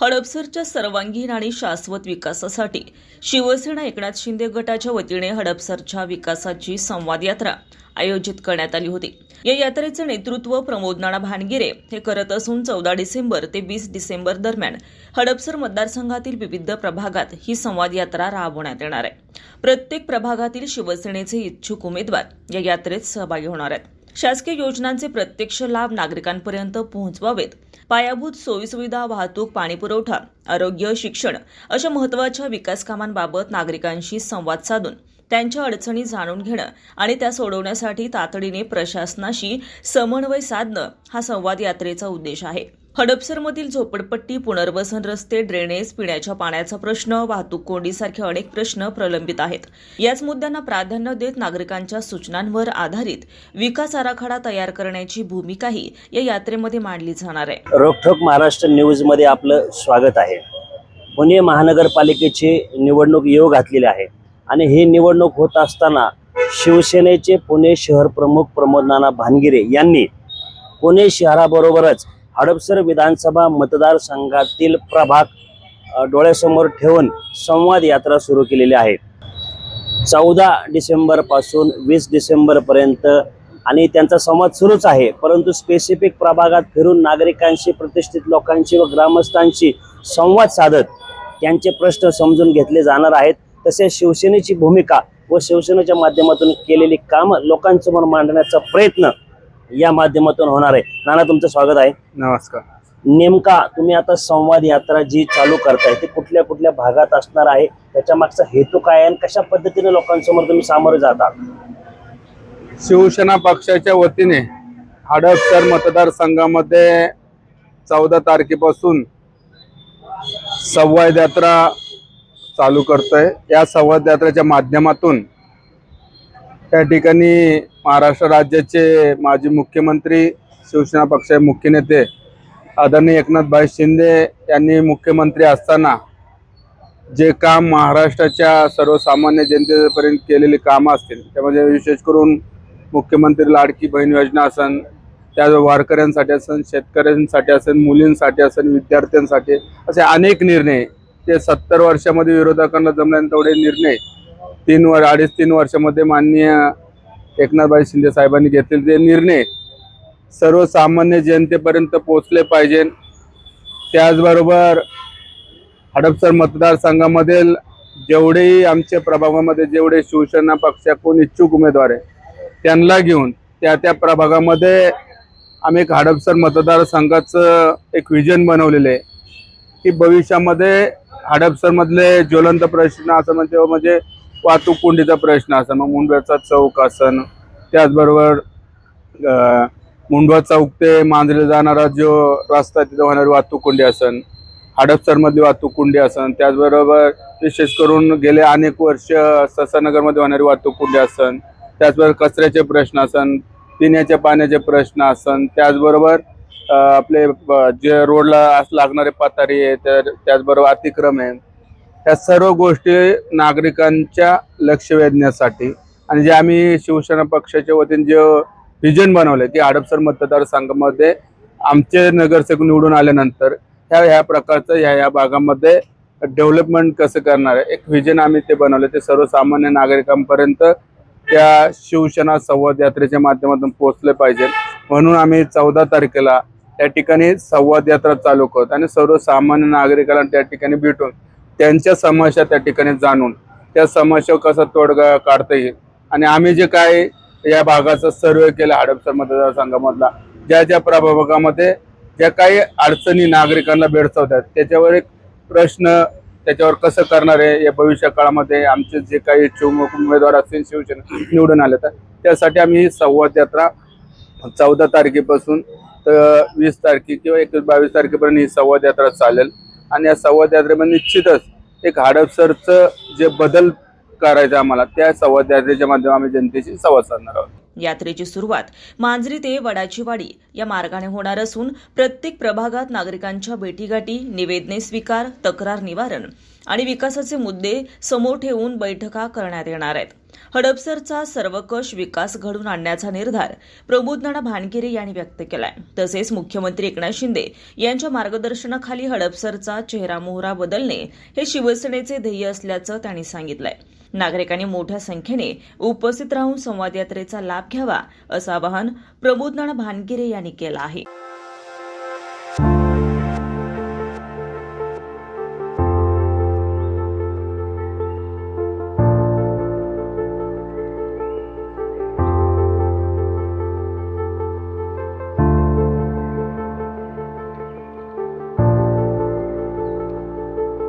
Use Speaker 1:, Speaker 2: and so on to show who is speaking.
Speaker 1: हडपसरच्या सर्वांगीण आणि शाश्वत विकासासाठी शिवसेना एकनाथ शिंदे गटाच्या वतीने हडपसरच्या विकासाची संवाद यात्रा आयोजित करण्यात आली होती. या यात्रेचे नेतृत्व प्रमोद नाना भानगिरे हे करत असून चौदा डिसेंबर ते वीस डिसेंबर दरम्यान हडपसर मतदारसंघातील विविध प्रभागात ही संवाद यात्रा राबवण्यात येणार आहे. प्रत्येक प्रभागातील शिवसेनेचे इच्छुक उमेदवार या यात्रेत सहभागी होणार आहेत. शासकीय योजनांचे प्रत्यक्ष लाभ नागरिकांपर्यंत पोहोचवावेत. पायाभूत सोयीसुविधा वाहतूक पाणीपुरवठा आरोग्य शिक्षण अशा महत्त्वाच्या विकास कामांबाबत नागरिकांशी संवाद साधून त्यांच्या अडचणी जाणून घेणं आणि त्या सोडवण्यासाठी तातडीने प्रशासनाशी समन्वय साधणं हा संवाद यात्रेचा उद्देश आहे. हडपसरमधील झोपडपट्टी पुनर्वसन रस्ते ड्रेनेज पिण्याच्या पाण्याचा प्रश्न वाहतूक कोंडीसारखे अनेक प्रश्न प्रलंबित आहेत. याच मुद्द्यांना प्राधान्य देत नागरिकांच्या सूचनांवर आधारित विकास आराखडा तयार करण्याची भूमिकाही या यात्रेमध्ये मांडली जाणार आहे.
Speaker 2: रोखोक महाराष्ट्र न्यूजमध्ये आपलं स्वागत आहे. पुणे महानगरपालिकेची निवडणूक येऊ घातलेली आहे आणि ही निवडणूक होत असताना शिवसेनेचे पुणे शहर प्रमुख प्रमोद नाना भानगिरे यांनी पुणे शहराबरोबरच हडपसर विधानसभा मतदारसंघातील प्रभाग डोळ्यासमोर ठेवून संवाद यात्रा सुरू केलेली आहे. चौदा डिसेंबरपासून वीस डिसेंबरपर्यंत आणि त्यांचा संवाद सुरूच आहे. परंतु स्पेसिफिक प्रभागात फिरून नागरिकांशी प्रतिष्ठित लोकांशी व ग्रामस्थांशी संवाद साधत त्यांचे प्रश्न समजून घेतले जाणार आहेत. तसेच शिवसेनेची भूमिका व शिवसेनेच्या माध्यमातून केलेली कामं लोकांसमोर मांडण्याचा प्रयत्न या माध्यमातून होणार आहे. नाना तुमचं स्वागत आहे.
Speaker 3: नमस्कार.
Speaker 2: नेमका तुम्ही आता संवाद यात्रा जी चालू करताय ती कुठल्या कुठल्या भागात असणार आहे? त्याच्या मागचा हेतू काय आहे आणि कशा पद्धतीने लोकांसमोर तुम्ही सामोरे जाता?
Speaker 3: शिवसेना पक्षाच्या वतीने हडपसर मतदारसंघामध्ये चौदा तारखेपासून संवाद यात्रा चालू करतोय. या संवाद यात्रेच्या माध्यमातून त्या ठिकाणी महाराष्ट्र राज्याचे माजी मुख्यमंत्री शिवसेना पक्षाचे मुख्य नेते आदरणीय एकनाथभाई शिंदे यांनी मुख्यमंत्री असताना जे काम महाराष्ट्राच्या सर्वसामान्य जनतेपर्यंत केलेली कामं असतील त्यामध्ये विशेष करून मुख्यमंत्री लाडकी बहीण योजना असन त्या वारकऱ्यांसाठी असेल शेतकऱ्यांसाठी असेल मुलींसाठी असेल विद्यार्थ्यांसाठी असे अनेक निर्णय ते सत्तर वर्षामध्ये विरोधकांना जमल्याने तेवढे निर्णय तीन वर अडीच तीन वर्षामध्ये माननीय एकनाथबाई शिंदे साहेबांनी घेतलेले ते निर्णय सर्वसामान्य जनतेपर्यंत पोचले पाहिजे. त्याचबरोबर हडपसर मतदारसंघामधील जेवढेही आमच्या प्रभागामध्ये जेवढे शिवसेना पक्षाकडून इच्छुक उमेदवार आहे त्यांना घेऊन त्या त्या प्रभागामध्ये आम्ही एक हडपसर मतदारसंघाचं एक विजन बनवलेलं आहे. की भविष्यामध्ये हडपसरमधले ज्वलंत प्रश्न असं म्हणजे म्हणजे वाहतूक कोंडीचा प्रश्न असेल मग मुंडव्याचा चौक असन त्याचबरोबर मुंडवा चौक ते मांजरे जाणारा जो रस्ता आहे तिथं होणारी वाहतूक कोंडी असन हडपसरमधली वाहतूक कोंडी असन त्याचबरोबर विशेष करून गेले अनेक वर्ष ससानगरमध्ये होणारी वाहतूक कोंडी असन त्याचबरोबर कचऱ्याचे प्रश्न असन पिण्याच्या पाण्याचे प्रश्न असन त्याचबरोबर आपले जे रोडला लागणारे पथारी आहे तर त्याचबरोबर अतिक्रम आहे या सर्व गोष्टी नागरिकांच्या लक्ष वेधण्यासाठी. आणि जे आम्ही शिवसेना पक्षाच्या वतीने जे व्हिजन बनवले की हडपसर मतदारसंघामध्ये आमचे नगरसेवक निवडून आल्यानंतर ह्या ह्या प्रकारचं ह्या ह्या भागामध्ये डेव्हलपमेंट कसं करणार आहे एक व्हिजन आम्ही ते बनवलं ते सर्वसामान्य नागरिकांपर्यंत त्या शिवसेना संवाद यात्रेच्या माध्यमातून पोहोचले पाहिजे. म्हणून आम्ही चौदा तारखेला त्या ठिकाणी संवाद यात्रा चालू करतो आणि सर्वसामान्य नागरिकांना त्या ठिकाणी भेटून त्यांच्या समस्या त्या ठिकाणी जाणून त्या समस्या कसं तोडगा काढता येईल? आणि आम्ही जे काय या भागाचा सर्वे केला हडपसर मतदारसंघामधला ज्या ज्या प्रभागामध्ये ज्या काही अडचणी नागरिकांना भेडसावतात त्याच्यावर एक प्रश्न त्याच्यावर कसं करणार आहे? या भविष्य काळामध्ये आमचे जे काही इच्छुक उमेदवार असतील शिवसेना निवडून आले तर त्यासाठी आम्ही ही संवाद यात्रा चौदा तारखेपासून तर वीस तारखे किंवा एकवीस बावीस तारखेपर्यंत ही संवाद यात्रा चालेल. आणि या संवाद यात्रेमध्ये निश्चितच एक हडपसरचं जे बदल करायचं आम्हाला त्या संवाद यात्रेच्या माध्यमात आम्ही जनतेशी संवाद साधणार आहोत.
Speaker 1: यात्रेची सुरुवात मांजरी ते वडाची वाडी या मार्गाने होणार असून प्रत्येक प्रभागात नागरिकांच्या भेटीगाठी निवेदने स्वीकार तक्रार निवारण आणि विकासाचे मुद्दे समोर ठेवून बैठका करण्यात येणार आहेत. हडपसरचा सर्वकष विकास घडून आणण्याचा निर्धार प्रबोधनाना भानगिरे यांनी व्यक्त केलाय. तसेच मुख्यमंत्री एकनाथ शिंदे यांच्या मार्गदर्शनाखाली हडपसरचा चेहरा मोहरा बदलणे हे शिवसेनेचे ध्येय असल्याचं त्यांनी सांगितलंय. नागरिकांनी मोठ्या संख्येने उपस्थित राहून संवाद यात्रेचा लाभ घ्यावा असं आवाहन प्रबोधनाना भानगिरे यांनी केलं आहे.